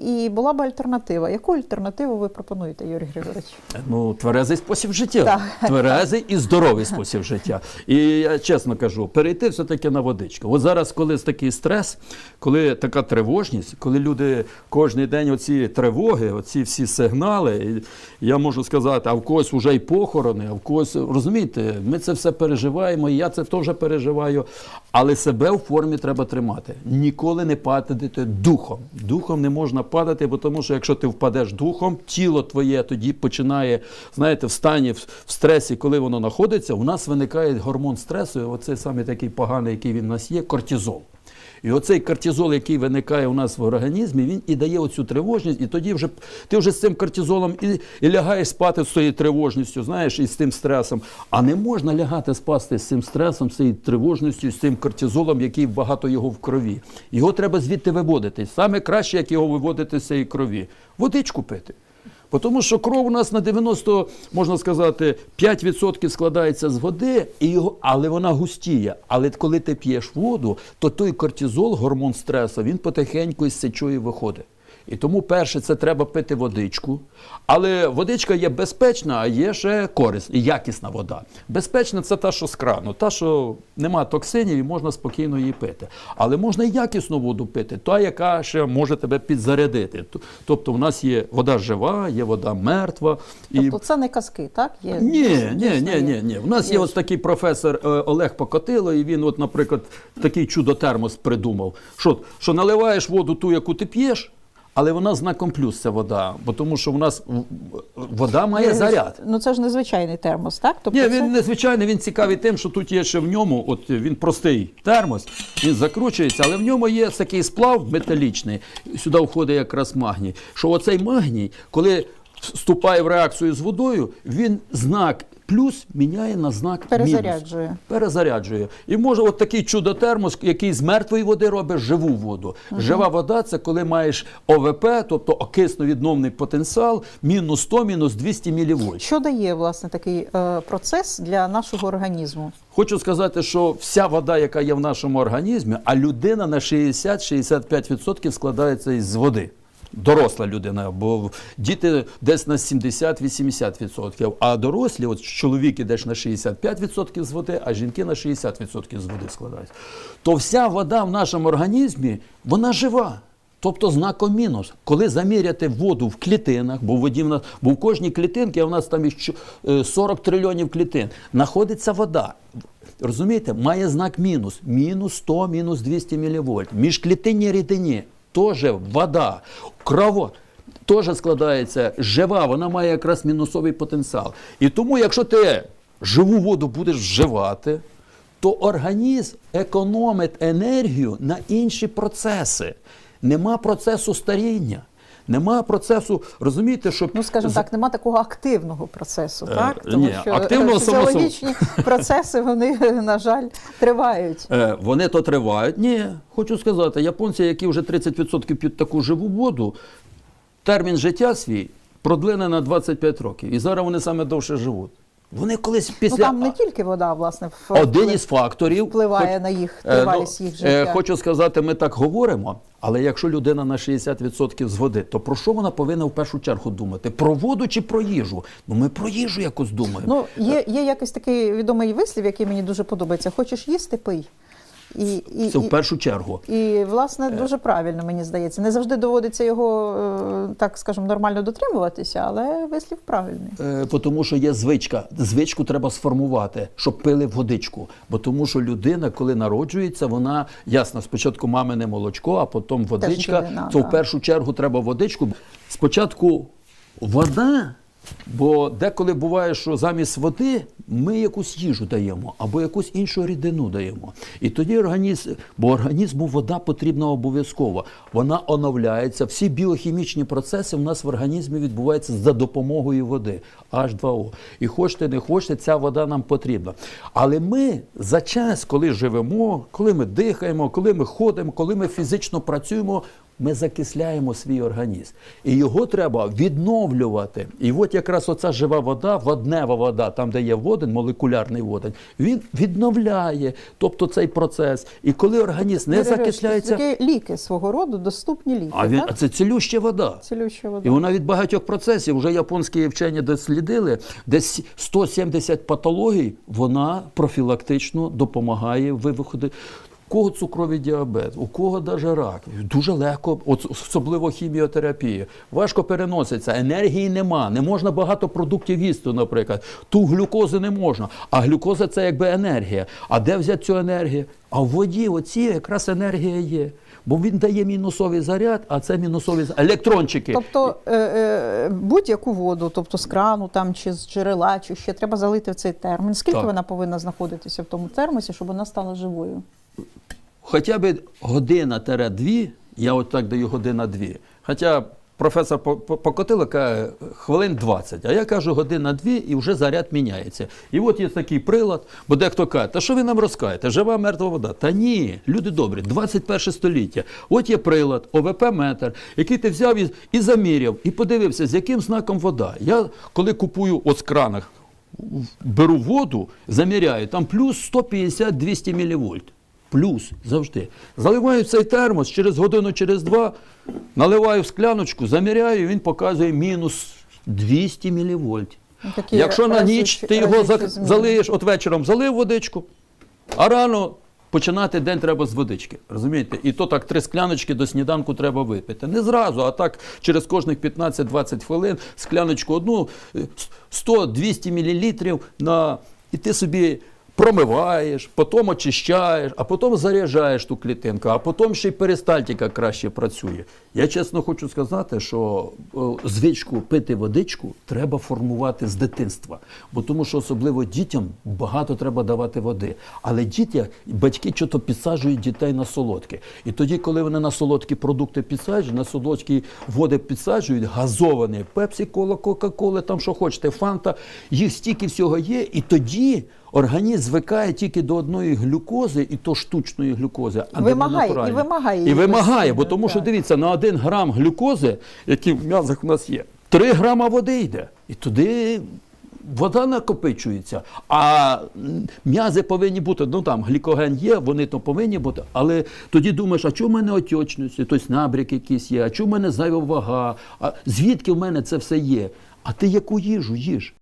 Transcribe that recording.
і була б альтернатива. Яку альтернативу ви пропонуєте, Юрій Григорович? Ну, тверезий спосіб життя. Так. Тверезий і здоровий спосіб життя. І я чесно кажу, перейти все-таки на водичку. От зараз, коли такий стрес, коли така тривожність, коли люди кожен день оці тривоги, оці всі сигнали, я можу сказати, а в когось вже й похорони, а в когось, розумієте, ми це все переживаємо, і я це теж переживаю. Але себе в формі треба тримати. Ніколи не падати духом. Духом не можна падати, бо тому що якщо ти впадеш духом, тіло твоє тоді починає, знаєте, в стані в, стресі, коли воно знаходиться, у нас виникає гормон стресу, і оцей саме такий поганий, який він у нас є, кортизол. І оцей кортизол, який виникає у нас в організмі, він і дає оцю тривожність, і тоді вже ти вже з цим кортизолом і, і лягаєш спати з цією тривожністю, знаєш, і з тим стресом. А не можна лягати спати з цим стресом, з цією тривожністю, з цим кортизолом, який багато його в крові. Його треба звідти виводити. Саме краще, як його виводити з цієї крові. Водичку пити. Тому що кров у нас на 90, можна сказати, 5% складається з води, і його, але вона густіє. Але коли ти п'єш воду, то той кортизол, гормон стресу, він потихеньку із сечої виходить. І тому, перше, це треба пити водичку. Але водичка є безпечна, а є ще корисна, і якісна вода. Безпечна це та, що з крану, та, що нема токсинів і можна спокійно її пити. Але можна і якісну воду пити, та, яка ще може тебе підзарядити. Тобто, у нас є вода жива, є вода мертва. І... Тобто це не казки, так? Є, Ні, ні, ні, ні, ні. У нас є Є ось такий професор е, Олег Покотило, і він, от, наприклад, такий чудо-термос придумав. Що, що наливаєш воду ту, яку ти п'єш, але вона знаком плюс ця вода, бо тому що у нас вода має Юрій заряд. Ну це ж незвичайний термос, так? Тобто Ні, це... він незвичайний, він цікавий тим, що тут є ще в ньому, от він простий термос, він закручується, але в ньому є такий сплав металічний, сюди входить якраз магній. Що оцей магній, коли вступає в реакцію з водою, він знак плюс міняє на знак мінус. Перезаряджує. Перезаряджує. І може от такий чудо-термос, який з мертвої води робить живу воду. Жива вода це коли маєш ОВП, тобто окисно-відновний потенціал, мінус 100, мінус 200 мілівольт. Що дає власне такий е, процес для нашого організму? Хочу сказати, що вся вода, яка є в нашому організмі, а людина на 60-65% складається із води. Доросла людина, бо діти десь на 70-80%, а дорослі, от чоловіки десь на 65% з води, а жінки на 60% з води складаються. То вся вода в нашому організмі, вона жива. Тобто знаком мінус. Коли заміряти воду в клітинах, бо в воді в нас, бо в кожній клітинці, а в нас там із чо- е, 40 трильйонів клітин, знаходиться вода. Розумієте, має знак мінус. Мінус 100, мінус 200 мілівольт. Міжклітинній рідині теж вода. Крово теж складається жива, вона має якраз мінусовий потенціал. І тому, якщо ти живу воду будеш вживати, то організм економить енергію на інші процеси. Нема процесу старіння, нема процесу, розумієте, що Ну, скажімо так, нема такого активного процесу, Е, так? ні, активного, активно фізіологічні процеси, вони, на жаль, тривають. Е, Вони то тривають. Ні, хочу сказати, японці, які вже 30% п'ють таку живу воду, термін життя свій продлине на 25 років. І зараз вони саме довше живуть. Вони колись після Ну там не тільки вода, власне, вплив... один із факторів впливає хоч- на їх Е, тривалість ну, їх е, життя. Хочу сказати, ми так говоримо, але якщо людина на 60% з води, то про що вона повинна в першу чергу думати? Про воду чи про їжу? Ну ми про їжу якось думаємо. Ну, є, є якийсь такий відомий вислів, який мені дуже подобається. Хочеш їсти, пий. І, і, Це і, в першу чергу. і, власне, дуже правильно, мені здається. Не завжди доводиться його, е, так скажемо, нормально дотримуватися, але вислів правильний. Е, тому що є звичка. Звичку треба сформувати, щоб пили водичку. Бо тому що людина, коли народжується, вона ясно, спочатку мамине молочко, а потім водичка. рідина, то в першу чергу треба водичку. Спочатку вода. Бо деколи буває, що замість води ми якусь їжу даємо або якусь іншу рідину даємо. І тоді організм, бо організму вода потрібна обов'язково. Вона оновляється. Всі біохімічні процеси в нас в організмі відбуваються за допомогою води. H2O. І хочете, не хочете, ця вода нам потрібна. Але ми за час, коли живемо, коли ми дихаємо, коли ми ходимо, коли ми фізично працюємо, ми закисляємо свій організм. І його треба відновлювати. І от якраз оця жива вода, воднева вода, там, де є водень, молекулярний водень, він відновляє тобто цей процес. І коли організм не закисляється, Такі ліки свого роду, доступні ліки. а, він, а так? це цілюща вода. Цілюща вода. І вона від багатьох процесів, вже японські вчені дослідили, десь 170 патологій, вона профілактично допомагає в виході. У кого цукровий діабет, у кого даже рак. Дуже легко, особливо хіміотерапія. Важко переноситься, енергії нема, не можна багато продуктів їсти, наприклад. Ту глюкози не можна. А глюкоза це якби енергія. А де взяти цю енергію? А в воді оці якраз енергія є. Бо він дає мінусовий заряд, а це мінусові за- електрончики. Тобто е, е, будь-яку воду, тобто з крану там, чи з джерела, чи ще треба залити в цей термін. Скільки Так. вона повинна знаходитися в тому термосі, щоб вона стала живою? Хоча б година-дві, я от так даю година-дві. Хоча професор По- По- Покотило каже хвилин 20, а я кажу година-дві і вже заряд міняється. І от є такий прилад, бо дехто каже, та що ви нам розкажете, жива мертва вода. Та ні, люди добрі, 21 століття. От є прилад, ОВП-метр, який ти взяв і, і заміряв, і подивився, з яким знаком вода. Я коли купую от з кранах, беру воду, заміряю, там плюс 150-200 мілівольт. Плюс завжди. Заливаю цей термос через годину, через два, наливаю в скляночку, заміряю, він показує мінус 200 мілівольт. Ну, такі Якщо на ніч ти його залиєш, от вечором залив водичку, а рано починати день треба з водички. Розумієте? І то так три скляночки до сніданку треба випити. Не зразу, а так через кожних 15-20 хвилин скляночку одну е, 100-200 мл на і ти собі. Промиваєш, потім очищаєш, а потім заряджаєш ту клітинку, а потім ще й перистальтика краще працює. Я чесно хочу сказати, що звичку пити водичку треба формувати з дитинства. Бо тому що особливо дітям багато треба давати води. Але діти, батьки чого підсаджують дітей на солодке. І тоді, коли вони на солодкі продукти підсаджують, на солодкі води підсаджують, газовані, пепсі, кола, кока-кола, там що хочете, фанта, їх стільки всього є, і тоді. Організм звикає тільки до одної глюкози, і то штучної глюкози, а Вимагає, не і вимагає І вимагає, бо тому що дивіться, на один грам глюкози, який в м'язах у нас є, 3 грама води йде. І туди вода накопичується. А м'язи повинні бути, ну там глікоген є, вони то повинні бути, але тоді думаєш, а чому в мене отечність, тобто набряк якийсь є, а чому в мене зайва вага, а звідки в мене це все є? А ти яку їжу їж?